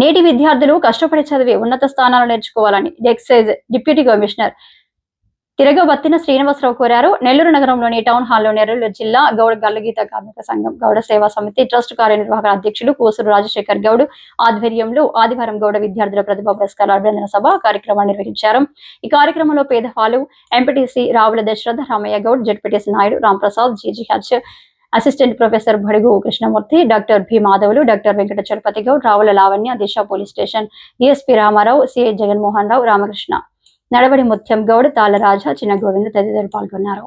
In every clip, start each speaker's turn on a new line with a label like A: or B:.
A: నేటి విద్యార్థులు కష్టపడి చదివి ఉన్నత స్థానాలు నేర్చుకోవాలని excise deputy commissioner Tiragabattina Srinivasarao కోరారు. నెల్లూరు నగరంలోని టౌన్ హాల్లో నెల్లూరు జిల్లా గౌడ గల్లగీత కార్మిక సంఘం గౌడ సేవా సమితి ట్రస్ట్ కార్యనిర్వాహక అధ్యక్షులు కోసూరు రాజశేఖర్ గౌడ్ ఆధ్వర్యంలో ఆదివారం గౌడ విద్యార్థుల ప్రతిభా పురస్కార అభినందన సభ కార్యక్రమాన్ని నిర్వహించారు. ఈ కార్యక్రమంలో పేదవాళ్ళు MPTC Ravula Dasaratha Ramaiah Goud ZPTC Naidu Ramprasad GGH assistant professor Bhadugu Krishnamurthy doctor B Madhavulu doctor Venkata Chalapathi Goud Ravula Lavanya Disha police station DSP Ramarao CI Jaganmohan Rao Ramakrishna. నడవడి ముత్యం గౌడ్ తాళరాజా చిన్న గోవింద్ తదితరులు పాల్గొన్నారు.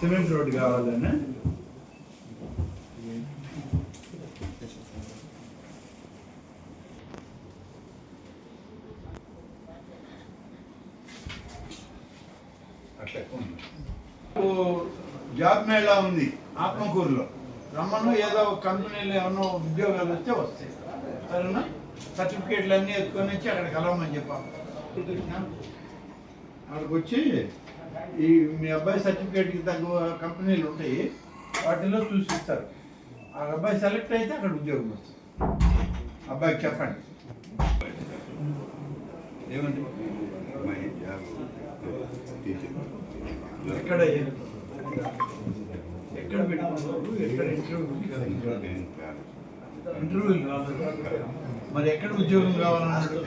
B: Cement road కావాలన్నా. Job mela ఉంది ఆత్మకూరులో. రమ్మను ఏదో కంపెనీలో ఏమన్నా ఉద్యోగాలు వస్తే వస్తాయి. సరేనా? సర్టిఫికేట్లు అన్నీ ఎత్తుకొని వచ్చి అక్కడ కలవమని చెప్పాలి అక్కడికి వచ్చి ఈ మీ అబ్బాయి సర్టిఫికేట్కి తగ్గ కంపెనీలు ఉంటాయి వాటిలో చూసి ఇస్తారు ఆ అబ్బాయి సెలెక్ట్ అయితే అక్కడ ఉద్యోగం వస్తుంది. అబ్బాయికి చెప్పండి. ఏమండి? ఎక్కడ ఎక్కడ పెట్టుకున్నారు ఎక్కడ ఇంటర్వ్యూ ఇంటర్వ్యూ మరి ఎక్కడ ఉద్యోగం కావాలన్నాడు?